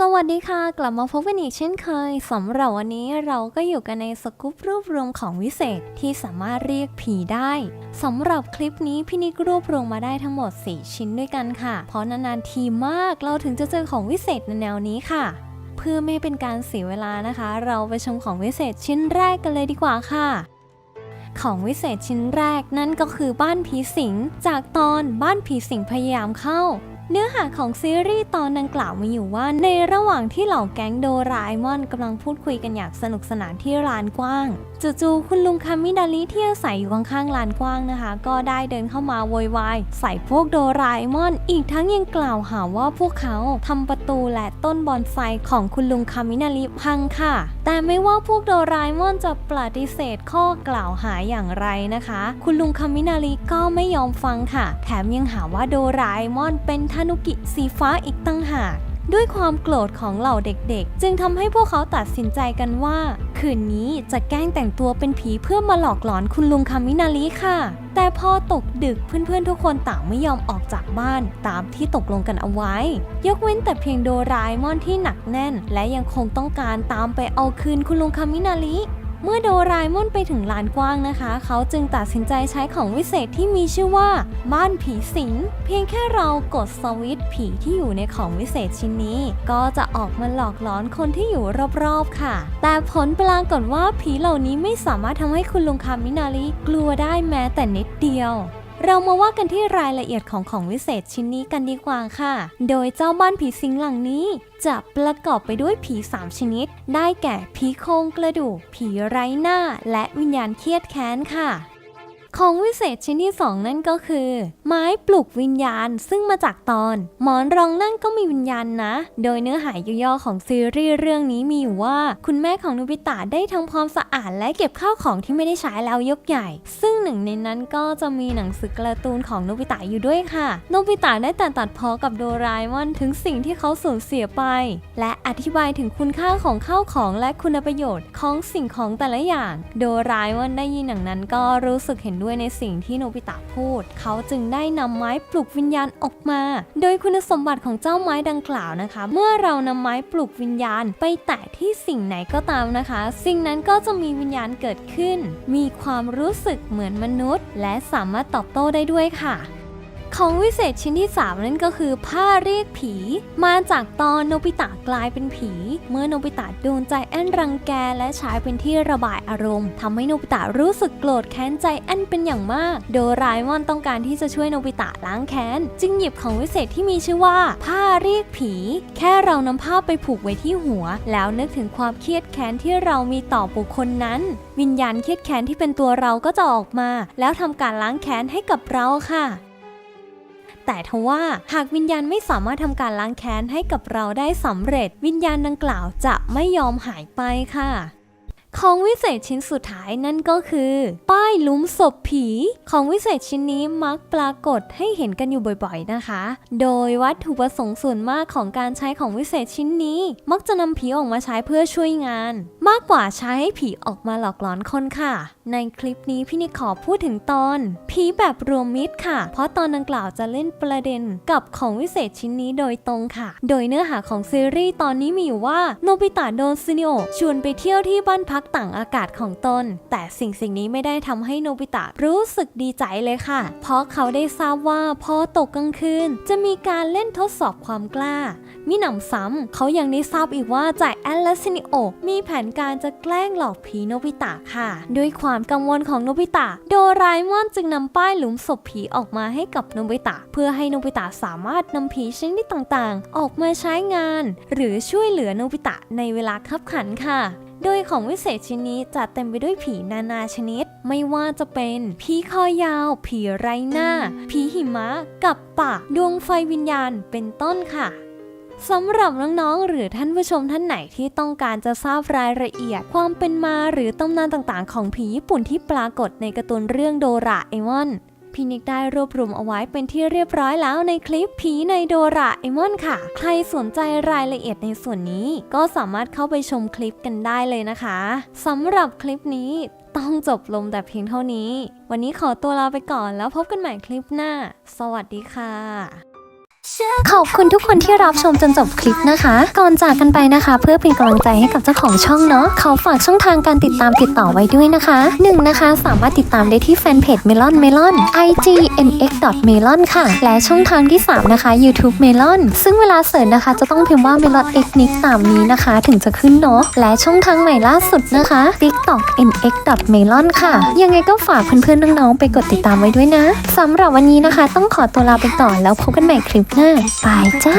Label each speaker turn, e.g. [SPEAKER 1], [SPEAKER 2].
[SPEAKER 1] สวัสดีค่ะ กลับมาพบกันอีกเช่นเคยสำหรับวันนี้เราก็อยู่กันในสกู๊ปรวบรวมของวิเศษที่สามารถเรียกผีได้สำหรับคลิปนี้พี่นิกรวบรวมมาได้ทั้งหมด 4 ชิ้นด้วยกันค่ะ เพราะนานๆทีมากเราถึงจะเจอของวิเศษในแนวนี้ค่ะ เพื่อไม่เป็นการเสียเวลานะคะ เราไปชมของวิเศษชิ้นแรกกันเลยดีกว่าค่ะของวิเศษชิ้นแรกนั่นก็คือบ้านผีสิง จากตอนบ้านผีสิงพยายามเข้า เนื้อหาของซีรีส์ตอนดังกล่าวมีอยู่ว่าในระหว่างที่เหล่าแก๊งโดราเอมอนกำลังพูดคุยกันอย่างสนุกสนานที่ลานกว้าง จู่ๆคุณลุงคามิดาลิที่อาศัยอยู่ข้างๆลานกว้างนะคะ ก็ได้เดินเข้ามาโวยวายใส่พวกโดราเอมอน อีกทั้งยังกล่าวหาว่าพวกเขาทำประตูและต้นบอนไซของคุณลุงคามินาลิพังค่ะ แต่ไม่ว่าพวกโดราเอมอนจะปฏิเสธข้อกล่าวหาอย่างไรนะคะ คุณลุงคามินาลิก็ไม่ยอมฟังค่ะ แถมยังหาว่าโดราเอมอนเป็นทานุกิสีฟ้าอีกตั้งหากด้วยความโกรธของเหล่าเด็กๆ จึงทำให้พวกเขาตัดสินใจกันว่า คืนนี้จะแกล้งแต่งตัวเป็นผีเพื่อมาหลอกหลอนคุณลุงคามินาลิค่ะ แต่พอตกดึกเพื่อนๆ ทุกคนต่างไม่ยอมออกจากบ้านตามที่ตกลงกันเอาไว้ ยกเว้นแต่เพียงโดราเอมอนที่หนักแน่น และยังคงต้องการตามไปเอาคืนคุณลุงคามินาลิ เมื่อโดราเอมอนไปถึงลานกว้างนะคะ เขาจึงตัดสินใจใช้ของวิเศษที่มีชื่อว่า บ้านผีสิง เพียงแค่เรากดสวิตช์ผีที่อยู่ในของวิเศษชิ้นนี้ ก็จะออกมาหลอกหลอนคนที่อยู่รอบๆค่ะ แต่ผลปรากฏว่าผีเหล่านี้ไม่สามารถทำให้คุณลุงคามินาริกลัวได้แม้แต่นิดเดียว เรามาว่ากันที่รายละเอียดของของวิเศษชิ้นนี้กันดีกว่าค่ะ โดยเจ้าบ้านผีสิงหลังนี้ จะประกอบไปด้วยผี 3 ชนิด ได้แก่ผีโครงกระดูก ผีไร้หน้า และวิญญาณเครียดแค้นค่ะ ของวิเศษชิ้นที่ 2 นั่นก็คือ ไม้ปลุกวิญญาณ ซึ่งมาจากตอน หมอนรองนั่นก็มีวิญญาณนะ โดยเนื้อหาย่อๆของซีรีส์เรื่องนี้มีอยู่ว่า คุณแม่ของโนบิตะได้ทำความสะอาดและเก็บข้าวของที่ไม่ได้ใช้แล้วยกใหญ่ ซึ่งหนึ่งในนั้นก็จะมีหนังสือการ์ตูนของโนบิตะอยู่ด้วยค่ะโนบิตะได้แต่ตัดพ้อกับโดราเอมอนถึงสิ่งที่เขาสูญเสียไป และอธิบายถึงคุณค่าของข้าวของและคุณประโยชน์ของสิ่งของแต่ละอย่าง โดราเอมอนได้ยินอย่างนั้นก็รู้สึกเห็นด้วยวยในสิ่งที่โนบิตะพูด เขาจึงได้นำไม้ปลุกวิญญาณออกมา โดยคุณสมบัติของเจ้าไม้ดังกล่าวนะคะ เมื่อเรานำไม้ปลุกวิญญาณไปแตะที่สิ่งไหนก็ตามนะคะ สิ่งนั้นก็จะมีวิญญาณเกิดขึ้น มีความรู้สึกเหมือนมนุษย์ และสามารถตอบโต้ได้ด้วยค่ะ ของวิเศษชิ้นที่ 3 นั่นก็คือผ้าเรียกผี มาจากตอนโนบิตะกลายเป็นผี เมื่อโนบิตะโดนใจแอนรังแกและใช้เป็นที่ระบายอารมณ์ทำให้โนบิตะรู้สึกโกรธแค้นใจแอนเป็นอย่างมาก โดราเอมอนต้องการที่จะช่วยโนบิตะล้างแค้น จึงหยิบของวิเศษที่มีชื่อว่า ผ้าเรียกผี แค่เรานำผ้าไปผูกไว้ที่หัว แล้วนึกถึงความเครียดแค้นที่เรามีต่อบุคคลนั้น วิญญาณเครียดแค้นที่เป็นตัวเราก็จะออกมา แล้วทำการล้างแค้นให้กับเราค่ะ แต่ทว่าหากวิญญาณไม่สามารถทำการล้างแค้นให้กับเราได้สำเร็จ วิญญาณดังกล่าวจะไม่ยอมหายไปค่ะ ของวิเศษชิ้นสุดท้ายนั่นก็คือ ป้ายลุมศพผี ของวิเศษชิ้นนี้มักปรากฏให้เห็นกันอยู่บ่อยๆนะคะ โดยวัตถุประสงค์ส่วนมากของการใช้ของวิเศษชิ้นนี้ มักจะนำผีออกมาใช้เพื่อช่วยงาน มากกว่าใช้ให้ผีออกมาหลอกหลอนคนค่ะ ในคลิปนี้พี่นิขอพูดถึงตอน ผีแบบรวมมิตรค่ะ เพราะตอนดังกล่าวจะเล่นประเด็นกับของวิเศษชิ้นนี้โดยตรงค่ะ โดยเนื้อหาของซีรีส์ตอนนี้มีอยู่ว่าโนบิตะโดนซินิโอชวนไปเที่ยวที่บ้านพักต่างอากาศของตน แต่สิ่งสิ่งนี้ไม่ได้ทำให้โนบิตะรู้สึกดีใจเลยค่ะ เพราะเขาได้ทราบว่าพอตกกลางคืน จะมีการเล่นทดสอบความกล้า มิหนำซ้ำเขายังได้ทราบอีกว่าจ่ายแอนและซินิโอมีแผนการจะแกล้งหลอกผีโนบิตะค่ะ ด้วยความกังวลของโนบิตะ โดราเอมอนจึงนำป้ายหลุมศพผีออกมาให้กับโนบิตะ เพื่อให้โนบิตะสามารถนำผีชนิดต่างๆ ออกมาใช้งาน หรือช่วยเหลือโนบิตะในเวลาคับขันค่ะ โดยของวิเศษชิ้นนี้จะเต็มไปด้วยผีนานาชนิด ไม่ว่าจะเป็นผีคอยาว ผีไร้หน้า ผีหิมะ กับปะดวงไฟวิญญาณเป็นต้นค่ะสำหรับน้องๆ หรือท่านผู้ชมท่านไหนที่ต้องการจะทราบรายละเอียด ความเป็นมาหรือตำนานต่างๆ ของผีญี่ปุ่นที่ปรากฏในการ์ตูนเรื่องโดราเอมอน พี่นิกได้รวบรวมเอาไว้เป็นที่เรียบร้อยแล้วในคลิปผีในโดราเอมอนค่ะ ใครสนใจรายละเอียดในส่วนนี้ ก็สามารถเข้าไปชมคลิปกันได้เลยนะคะสำหรับคลิปนี้ต้องจบลงแต่เพียงเท่านี้ วันนี้ขอตัวลาไปก่อนแล้วพบกันใหม่คลิปหน้า สวัสดีค่ะ ขอบคุณทุกคนที่รับชมจนจบคลิปนะคะ ก่อนจากกันไปนะคะ เพื่อเป็นกำลังใจให้กับเจ้าของช่องเนาะขอฝากช่องทางการติดตามติดต่อไว้ด้วยนะคะหนึ่งนะคะ สามารถติดตามได้ที่แฟนเพจ Melon Melon IG nx melon ค่ะ และช่องทางที่ 3 นะคะ YouTube Melon ซึ่งเวลาเสิร์ชนะคะ จะต้องพิมพ์ว่า Melon x nix ตามนี้นะคะ ถึงจะขึ้นเนาะและช่องทางใหม่ล่าสุดนะคะ TikTok nx melon ค่ะ ยังไงก็ฝากเพื่อนๆน้องๆไปกดติดตามไว้ด้วยนะสำหรับวันนี้นะคะ ต้องขอตัวลาไปก่อนแล้วพบกันใหม่คลิปหน้าบายจ้า